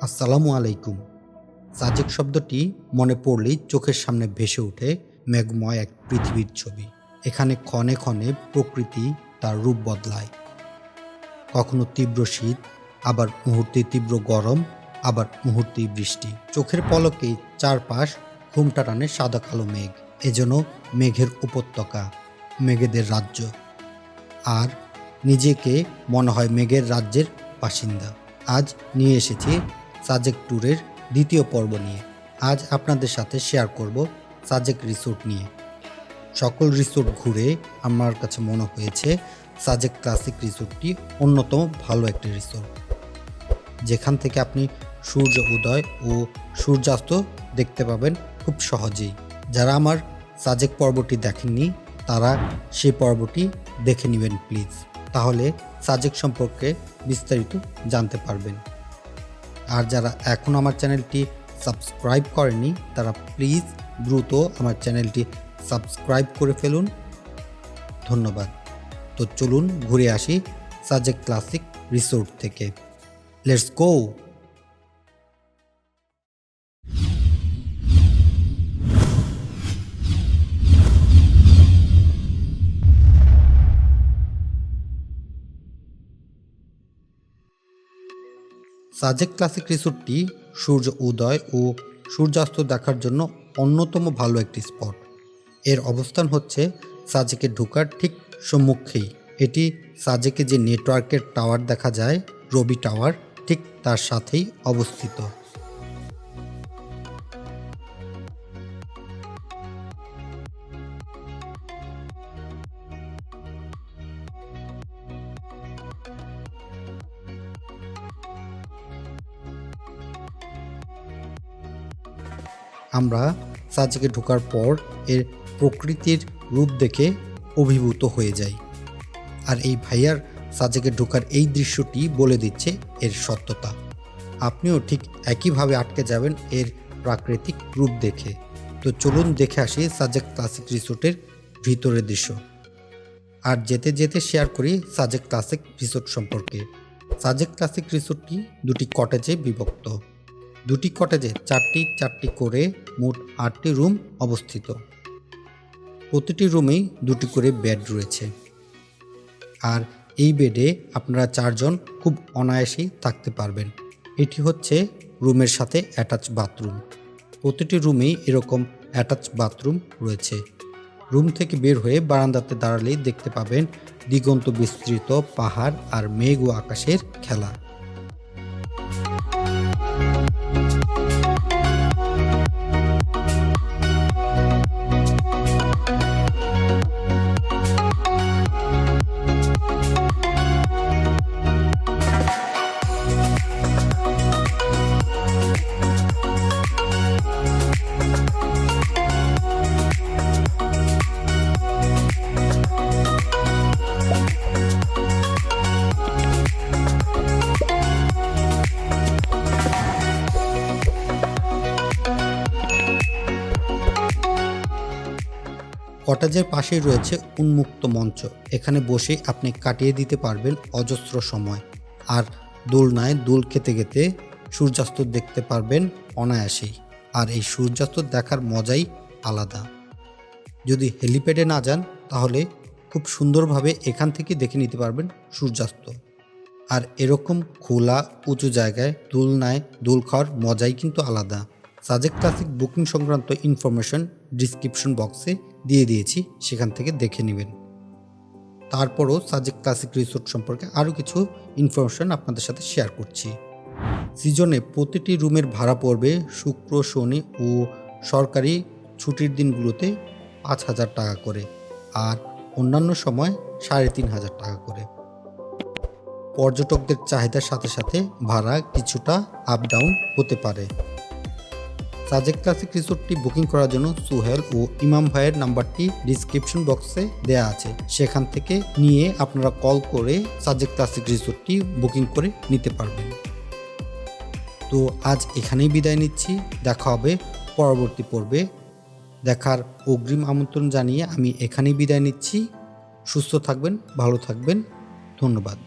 আসসালামু আলাইকুম। সাজেক শব্দটি মনে পড়লেই চোখের সামনে ভেসে ওঠে মেঘময় এক পৃথিবীর ছবি। এখানে ক্ষণে ক্ষণে প্রকৃতি তার রূপ বদলায়। কখনো তীব্র শীত, আবার মুহূর্তে তীব্র গরম, আবার মুহূর্তেই বৃষ্টি। চোখের পলকে চারপাশ ঘুমটা টানে সাদা কালো মেঘ। এজন্য মেঘের উপত্যকা, মেঘেদের রাজ্য। আর নিজেকে মনে হয় মেঘের রাজ্যের বাসিন্দা। আজ নিয়ে এসেছি সাজেক ট্যুরের দ্বিতীয় পর্ব নিয়ে। আজ আপনাদের সাথে শেয়ার করব সাজেক রিসোর্ট নিয়ে। সকল রিসোর্ট ঘুরে আমার কাছে মনে হয়েছে সাজেক ক্লাসিক রিসোর্টটি অন্যতম ভালো একটি রিসোর্ট। যেখান থেকে আপনি সূর্য উদয় ও সূর্যাস্ত দেখতে পাবেন খুব সহজেই। যারা আমার সাজেক পর্বটি দেখেননি, তারা সেই পর্বটি দেখে নেবেন, প্লিজ। তাহলে সাজেক সম্পর্কে বিস্তারিত জানতে পারবেন। আর যারা এখন আমার চ্যানেলটি সাবস্ক্রাইব করেনি, তারা প্লিজ দ্রুত আমার চ্যানেলটি সাবস্ক্রাইব করে ফেলুন। ধন্যবাদ। তো চলুন ঘুরে আসি সাজেক ক্লাসিক রিসোর্ট থেকে। লেটস গো সাজেক ক্লাসিক রিসোর্টটি সূর্য উদয় ও সূর্যাস্ত দেখার জন্য অন্যতম ভালো একটি স্পট। এর অবস্থান হচ্ছে সাজেকে ঢোকার ঠিক সম্মুখেই। এটি সাজেকে যে নেটওয়ার্কের টাওয়ার দেখা যায়, রবি টাওয়ার, ঠিক তার সাথেই অবস্থিত। আমরা সাজেকে ঢোকার পর এর প্রকৃতির রূপ দেখে অভিভূত হয়ে যাই। আর এই ভাইয়ার সাজেকে ঢোকার এই দৃশ্যটি বলে দিচ্ছে এর সত্যতা। আপনিও ঠিক একইভাবে আটকে যাবেন এর প্রাকৃতিক রূপ দেখে। তো চলুন দেখে আসি সাজেক ক্লাসিক রিসোর্টের ভিতরের দৃশ্য। আর যেতে যেতে শেয়ার করি সাজেক ক্লাসিক রিসোর্ট সম্পর্কে। সাজেক ক্লাসিক রিসোর্টটি দুটি কটেজে বিভক্ত। দুটি কটেজে চারটি চারটি করে মোট আটটি রুম অবস্থিত। প্রতিটি রুমেই দুটি করে বেড রয়েছে। আর এই বেডে আপনারা চারজন খুব অনায়াসেই থাকতে পারবেন। এটি হচ্ছে রুমের সাথে অ্যাটাচ বাথরুম। প্রতিটি রুমেই এরকম অ্যাটাচ বাথরুম রয়েছে। রুম থেকে বের হয়ে বারান্দাতে দাঁড়ালেই দেখতে পাবেন দিগন্ত বিস্তৃত পাহাড় আর মেঘ ও আকাশের খেলা। কটেজের পাশেই রয়েছে উন্মুক্ত মঞ্চ। এখানে বসে আপনি কাটিয়ে দিতে পারবেন অজস্র সময়। আর দোলনায় দোল খেতে খেতে সূর্যাস্ত দেখতে পারবেন অনায়াসেই। আর এই সূর্যাস্ত দেখার মজাই আলাদা। যদি হেলিপ্যাডে না যান, তাহলে খুব সুন্দরভাবে এখান থেকে দেখে নিতে পারবেন সূর্যাস্ত। আর এরকম খোলা, উঁচু জায়গায় দোলনায় দোল খাওয়ার মজাই কিন্তু আলাদা। সাজেক ক্লাসিক বুকিং সংক্রান্ত ইনফরমেশন ডিসক্রিপশন বক্সে দিয়ে দিয়েছি, সেখান থেকে দেখে নেবেন। তারপরও সাজেক ক্লাসিক রিসোর্ট সম্পর্কে আরও কিছু ইনফরমেশন আপনাদের সাথে শেয়ার করছি। সিজনে প্রতিটি রুমের ভাড়া পড়বে শুক্র, শনি ও সরকারি ছুটির দিনগুলোতে পাঁচ হাজার টাকা করে আর অন্যান্য সময় সাড়ে তিন হাজার টাকা করে। পর্যটকদের চাহিদার সাথে সাথে ভাড়া কিছুটা আপ ডাউন হতে পারে। সাজেক ক্লাসিক রিসোর্টটি বুকিং করার জন্য সুহেল ও ইমাম ভাইয়ের নাম্বারটি ডিসক্রিপশন বক্সে দেয়া আছে। সেখান থেকে নিয়ে আপনারা কল করে সাজেক ক্লাসিক রিসোর্টটি বুকিং করে নিতে পারবেন। তো আজ এখানেই বিদায় নিচ্ছি। দেখা হবে পরবর্তী পর্বে। দেখার অগ্রিম আমন্ত্রণ জানিয়ে আমি এখানেই বিদায় নিচ্ছি। সুস্থ থাকবেন, ভালো থাকবেন। ধন্যবাদ।